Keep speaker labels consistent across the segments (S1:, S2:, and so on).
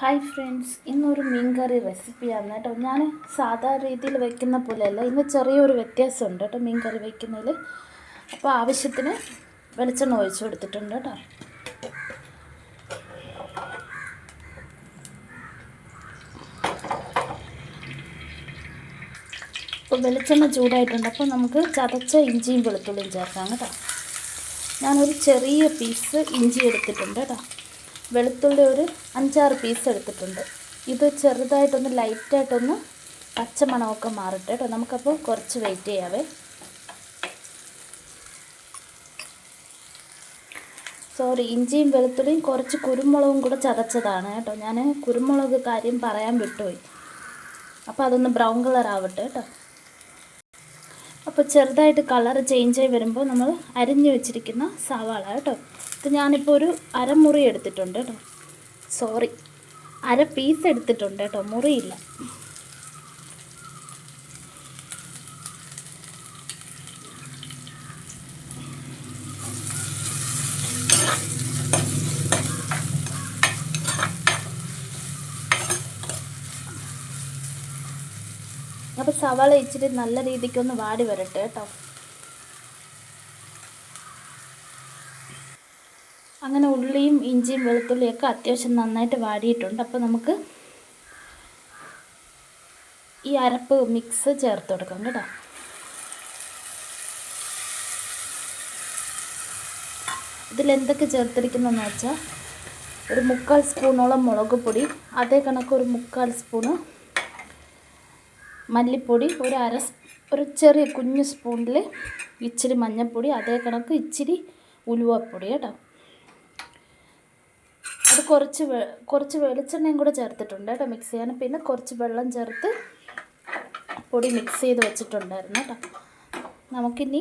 S1: Hi friends ഇന്നൊരു മീൻ കറി റെസിപ്പിയാണ് കേട്ടോ. ഞാൻ സാധാരണ രീതിയിൽ വെക്കുന്ന പോലെയല്ല ഇന്ന് ചെറിയൊരു വ്യത്യാസമുണ്ട് കേട്ടോ മീൻ കറി വെക്കുന്നതിൽ അപ്പോൾ ആവശ്യത്തിന് വെളിച്ചെണ്ണ ഒഴിച്ചു കൊടുത്തിട്ടുണ്ട് കേട്ടോ. അപ്പോൾ വെളിച്ചെണ്ണ ചൂടായിട്ടുണ്ട്. അപ്പോൾ നമുക്ക് ചതച്ച ഇഞ്ചിയും വെളുത്തുള്ളിയും ചേർക്കാം കേട്ടോ. ഞാനൊരു ചെറിയ പീസ് ഇഞ്ചി എടുത്തിട്ടുണ്ട് കേട്ടോ. വെളുത്തുള്ളി ഒരു അഞ്ചാറ് പീസ് എടുത്തിട്ടുണ്ട്. ഇത് ചെറുതായിട്ടൊന്ന് ലൈറ്റായിട്ടൊന്ന് പച്ചമണമൊക്കെ മാറട്ടെ കേട്ടോ. നമുക്കപ്പോൾ കുറച്ച് വെയിറ്റ് ചെയ്യാവേ. സോറി ഇഞ്ചിയും വെളുത്തുള്ളിയും കുറച്ച് കുരുമുളകും കൂടെ ചതച്ചതാണ് കേട്ടോ. ഞാൻ കുരുമുളക് കാര്യം പറയാൻ വിട്ടുപോയി. അപ്പോൾ അതൊന്ന് ബ്രൗൺ കളർ ആവട്ടെ കേട്ടോ. അപ്പോൾ ചെറുതായിട്ട് കളർ ചേഞ്ച് ആയി വരുമ്പോൾ നമ്മൾ അരിഞ്ഞു വെച്ചിരിക്കുന്ന സവാള കേട്ടോ. ഇത് ഞാനിപ്പോൾ ഒരു അരമുറി എടുത്തിട്ടുണ്ട് കേട്ടോ. സോറി അര പീസ് എടുത്തിട്ടുണ്ട് കേട്ടോ. മുറിയില്ല. അപ്പോൾ സവാള ഇച്ചിരി നല്ല രീതിക്കൊന്ന് വാടി വരട്ടെ കേട്ടോ. അങ്ങനെ ഉള്ളിയും ഇഞ്ചിയും വെളുത്തുള്ളിയൊക്കെ അത്യാവശ്യം നന്നായിട്ട് വാടിയിട്ടുണ്ട് അപ്പോൾ നമുക്ക് ഈ അരപ്പ് മിക്സ് ചേർത്ത് കൊടുക്കാം കേട്ടോ. ഇതിലെന്തൊക്കെ ചേർത്തിരിക്കുന്നതെന്ന് വെച്ചാൽ ഒരു മുക്കാൽ സ്പൂണോളം മുളക് പൊടി അതേ കണക്ക് ഒരു മുക്കാൽ സ്പൂണ് മല്ലിപ്പൊടി ഒരു അര ഒരു ചെറിയ കുഞ്ഞു സ്പൂണിൽ ഇച്ചിരി മഞ്ഞൾപ്പൊടി അതേ കണക്ക് ഇച്ചിരി ഉലുവപ്പൊടി കേട്ടോ. അത് കുറച്ച് കുറച്ച് വെളിച്ചെണ്ണയും കൂടെ ചേർത്തിട്ടുണ്ട് കേട്ടോ മിക്സ് ചെയ്യാൻ. പിന്നെ കുറച്ച് വെള്ളം ചേർത്ത് പൊടി മിക്സ് ചെയ്ത് വെച്ചിട്ടുണ്ടായിരുന്നു കേട്ടോ. നമുക്കിനി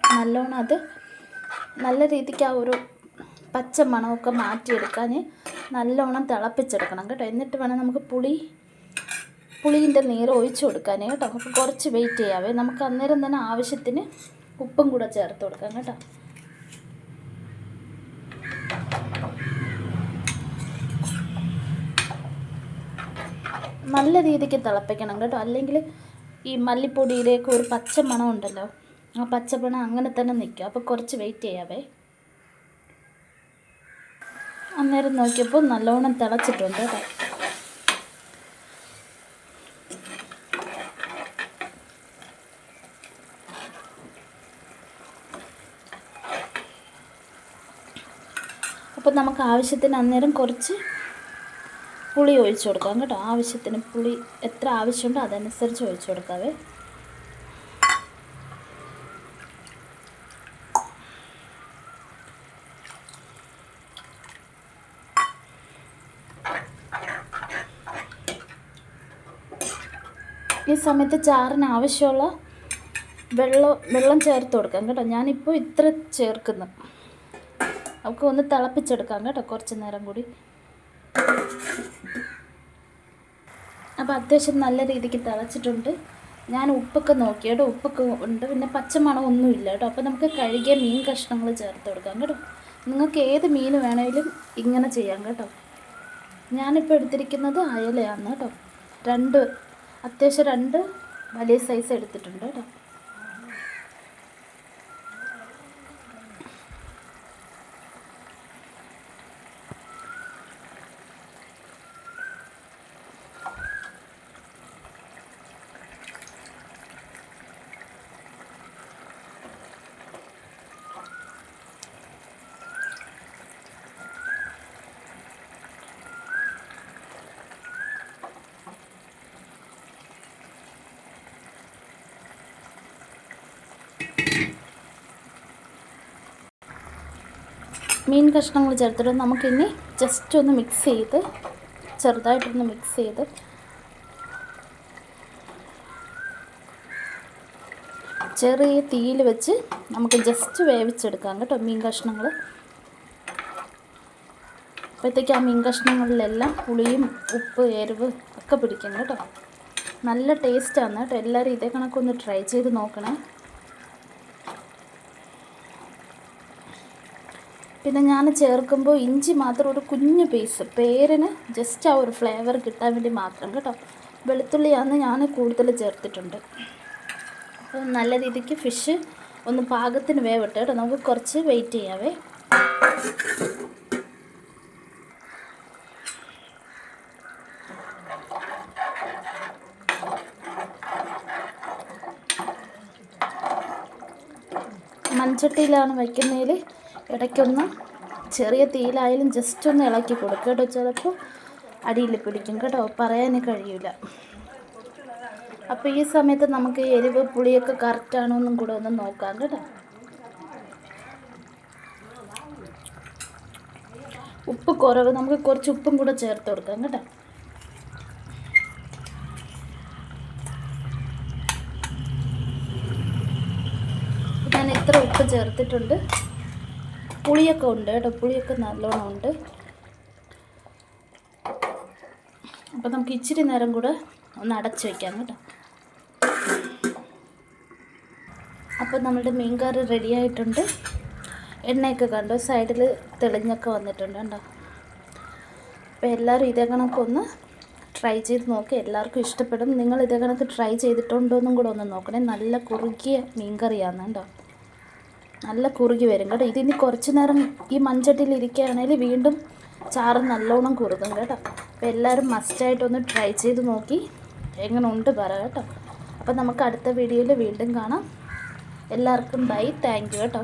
S1: നല്ലോണം അത് നല്ല രീതിക്ക് ആ ഒരു പച്ച മണമൊക്കെ മാറ്റിയെടുക്കാൻ നല്ലോണം തിളപ്പിച്ചെടുക്കണം കേട്ടോ. എന്നിട്ട് വേണം നമുക്ക് പുളി പുളീന്റെ നീര് ഒഴിച്ചു കൊടുക്കാനേ കേട്ടോ. അപ്പോൾ കുറച്ച് വെയിറ്റ് ചെയ്യാവേ. നമുക്ക് അന്നേരം തന്നെ ആവശ്യത്തിന് ഉപ്പും കൂടെ ചേർത്ത് കൊടുക്കാം കേട്ടോ. നല്ല രീതിക്ക് തിളപ്പിക്കണം കേട്ടോ. അല്ലെങ്കിൽ ഈ മല്ലിപ്പൊടിയിലേക്ക് ഒരു പച്ച മണം ഉണ്ടല്ലോ ആ പച്ചപ്പണം അങ്ങനെ തന്നെ നിൽക്കും. അപ്പോൾ കുറച്ച് വെയിറ്റ് ചെയ്യാവേ. അന്നേരം നോക്കിയപ്പോൾ നല്ലോണം തിളച്ചിട്ടുണ്ട് കേട്ടോ. അപ്പോൾ നമുക്ക് ആവശ്യത്തിന് അന്നേരം കുറച്ച് പുളി ഒഴിച്ചു കൊടുക്കാം കേട്ടോ. ആവശ്യത്തിന് പുളി എത്ര ആവശ്യമുണ്ടോ അതനുസരിച്ച് ഒഴിച്ചു കൊടുക്കാവേ. ഈ സമയത്ത് ചാറിന് ആവശ്യമുള്ള വെള്ളം വെള്ളം ചേർത്ത് കൊടുക്കാം കേട്ടോ. ഞാനിപ്പോൾ ഇത്ര ചേർക്കുന്നു. നമുക്ക് ഒന്ന് തിളപ്പിച്ചെടുക്കാം കേട്ടോ കുറച്ച് നേരം കൂടി. അപ്പോൾ അത്യാവശ്യം നല്ല രീതിക്ക് തിളച്ചിട്ടുണ്ട്. ഞാൻ ഉപ്പൊക്കെ നോക്കി. കേട്ടോ ഉപ്പൊക്കെ ഉണ്ട്. പിന്നെ പച്ചമണം ഒന്നുമില്ല കേട്ടോ. അപ്പോൾ നമുക്ക് കഴുകിയ മീൻ കഷ്ണങ്ങൾ ചേർത്ത് കൊടുക്കാം കേട്ടോ. നിങ്ങൾക്ക് ഏത് മീൻ വേണമെങ്കിലും ഇങ്ങനെ ചെയ്യാം കേട്ടോ. ഞാനിപ്പോൾ എടുത്തിരിക്കുന്നത് അയലയാണ് കേട്ടോ. രണ്ട് അത്യാവശ്യം രണ്ട് വലിയ സൈസ് എടുത്തിട്ടുണ്ട് കേട്ടോ. മീൻ കഷ്ണങ്ങൾ ചേർത്തിട്ട് നമുക്കിനി ജസ്റ്റ് ഒന്ന് മിക്സ് ചെയ്ത് ചെറുതായിട്ടൊന്ന് മിക്സ് ചെയ്ത് ചെറിയ തീയിൽ വെച്ച് നമുക്ക് ജസ്റ്റ് വേവിച്ചെടുക്കാം കേട്ടോ മീൻ കഷ്ണങ്ങൾ. അപ്പോഴത്തേക്ക് ആ മീൻ കഷ്ണങ്ങളിലെല്ലാം പുളിയും ഉപ്പ് എരിവ് ഒക്കെ പിടിക്കും കേട്ടോ. നല്ല ടേസ്റ്റാണ് കേട്ടോ. എല്ലാവരും ഇതേ കണക്കൊന്ന് ട്രൈ ചെയ്ത് നോക്കണേ. പിന്നെ ഞാൻ ചേർക്കുമ്പോൾ ഇഞ്ചി മാത്രം ഒരു കുഞ്ഞു പീസ് പേരിന് ജസ്റ്റ് ആ ഒരു ഫ്ലേവർ കിട്ടാൻ വേണ്ടി മാത്രം കേട്ടോ. വെളുത്തുള്ളിയാണ് ഞാൻ കൂടുതൽ ചേർത്തിട്ടുണ്ട്. അപ്പോൾ നല്ല രീതിക്ക് ഫിഷ് ഒന്ന് പാകത്തിന് വേവട്ടെ കേട്ടോ. നമുക്ക് കുറച്ച് വെയിറ്റ് ചെയ്യാവേ. മൺചട്ടിയിലാണ് വയ്ക്കുന്നതിൽ ഇടയ്ക്കൊന്ന് ചെറിയ തീയിലായാലും ജസ്റ്റ് ഒന്ന് ഇളക്കി കൊടുക്കുക കേട്ടോ. ചിലപ്പോൾ അടിയിൽ പിടിക്കും കേട്ടോ. പറയാൻ കഴിയില്ല അപ്പോൾ ഈ സമയത്ത് നമുക്ക് എരിവ് പുളിയൊക്കെ കറക്റ്റാണോ എന്നും കൂടെ ഒന്ന് നോക്കാം കേട്ടോ. ഉപ്പ് കുറവ് നമുക്ക് കുറച്ച് ഉപ്പും കൂടെ ചേർത്ത് കൊടുക്കാം കേട്ടോ. ഞാൻ ഇത്ര ഉപ്പ് ചേർത്തിട്ടുണ്ട്. പുളിയൊക്കെ ഉണ്ട് കേട്ടോ. പുളിയൊക്കെ നല്ലോണം ഉണ്ട്. അപ്പോൾ നമുക്ക് ഇച്ചിരി നേരം കൂടെ ഒന്ന് അടച്ചു വയ്ക്കാം കേട്ടോ. അപ്പോൾ നമ്മുടെ മീൻ കറി റെഡി ആയിട്ടുണ്ട്. എണ്ണയൊക്കെ കണ്ടു? സൈഡിൽ തെളിഞ്ഞൊക്കെ വന്നിട്ടുണ്ട് കേട്ടോ. അപ്പോൾ എല്ലാവരും ഇതേ കണക്കൊന്ന് ട്രൈ ചെയ്ത് നോക്കി. എല്ലാവർക്കും ഇഷ്ടപ്പെടും. നിങ്ങൾ ഇതേ കണക്ക് ട്രൈ ചെയ്തിട്ടുണ്ടോ എന്നും കൂടെ ഒന്ന് നോക്കണേ. നല്ല കുറുകിയ മീൻ കറിയാണ് കേട്ടോ. നല്ല കുറുകി വരും കേട്ടോ. ഇതിനി കുറച്ച് നേരം ഈ മൺചട്ടിയിൽ ഇരിക്കുകയാണെങ്കിൽ വീണ്ടും ചാറ് നല്ലോണം കുറുകും കേട്ടോ. അപ്പോൾ എല്ലാവരും മസ്റ്റായിട്ടൊന്ന് ട്രൈ ചെയ്ത് നോക്കി. എങ്ങനെ ഉണ്ട് പറ കേട്ടോ. അപ്പോൾ നമുക്ക് അടുത്ത വീഡിയോയിൽ വീണ്ടും കാണാം. എല്ലാവർക്കും ബൈ താങ്ക് യു കേട്ടോ.